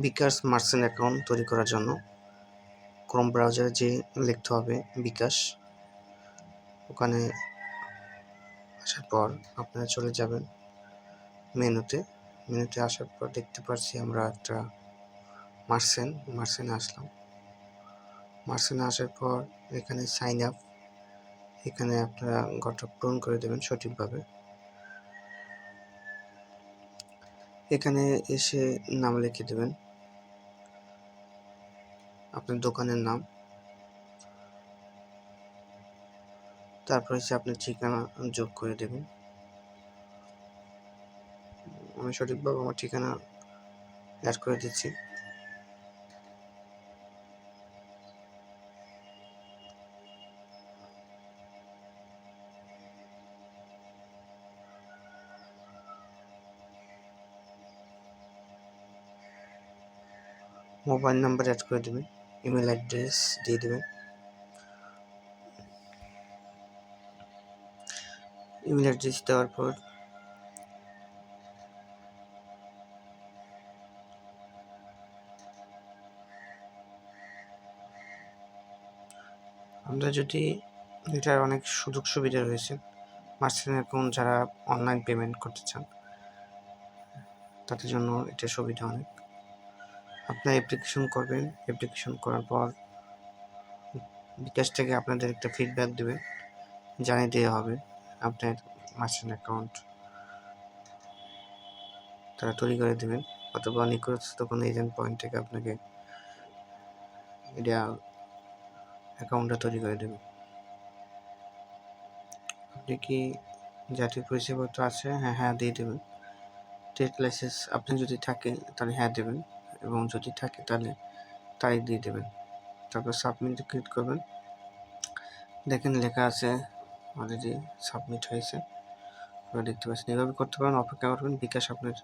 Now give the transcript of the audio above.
বিকাশ merchant account তৈরি করার জন্য ক্রোম ব্রাউজারে যে লিখতে হবে বিকাশ, ওখানে আসার পর আপনারা চলে যাবেন মেনুতে। মেনুতে আসার পর দেখতে পাচ্ছি আমরা একটা মার্সেন মার্সেনে আসলাম। মার্সেনে আসার পর এখানে সাইন আপ, এখানে আপনারা ঘরটা পূরণ করে দেবেন সঠিকভাবে। এখানে এসে নাম লিখে দেবেন। আপনার দোকানের নাম। তারপর হচ্ছে আপনার ঠিকানা যোগ করে দেবেন। আমি সঠিকভাবে আমার ঠিকানা অ্যাড করে দিচ্ছি। মোবাইল নাম্বার অ্যাড করে দেবেন ইমেল অ্যাড্রেস দিয়ে দেবেন। ইমেল অ্যাড্রেস দেওয়ার পর আমরা যদি এটার অনেক সুযোগ সুবিধা রয়েছে মার্চেন্ট অ্যাকাউন্ট যারা অনলাইন পেমেন্ট করতে চান, তাদের জন্য এটা সুবিধা অনেক। আপনার অ্যাপ্লিকেশন করবেন। অ্যাপ্লিকেশন করার পর বিকাশ থেকে আপনাদের একটা ফিডব্যাক দেবে জানিয়ে দেওয়া হবে আপনার মার্চেন্ট অ্যাকাউন্ট তারা তৈরি করে দেবেন অথবা নিকটস্থ কোনো এজেন্ট পয়েন্ট থেকে আপনাকে এটা অ্যাকাউন্টটা তৈরি করে দেবে আপনি কি জাতীয় পরিচয়পত্র আছে? হ্যাঁ হ্যাঁ দিয়ে দেবেন। ট্রেড লাইসেন্স আপনি যদি থাকে তাহলে হ্যাঁ দেবেন। এবং যদি থাকে তাহলে তাই দিয়ে দেবেন। তারপর সাবমিট ক্লিক করবেন। দেখেন লেখা আছে অলরেডি সাবমিট হয়েছে। আপনারা দেখতে পাচ্ছেন। এভাবে করতে পারেন, অপেক্ষা করবেন, বিকাশ আপনার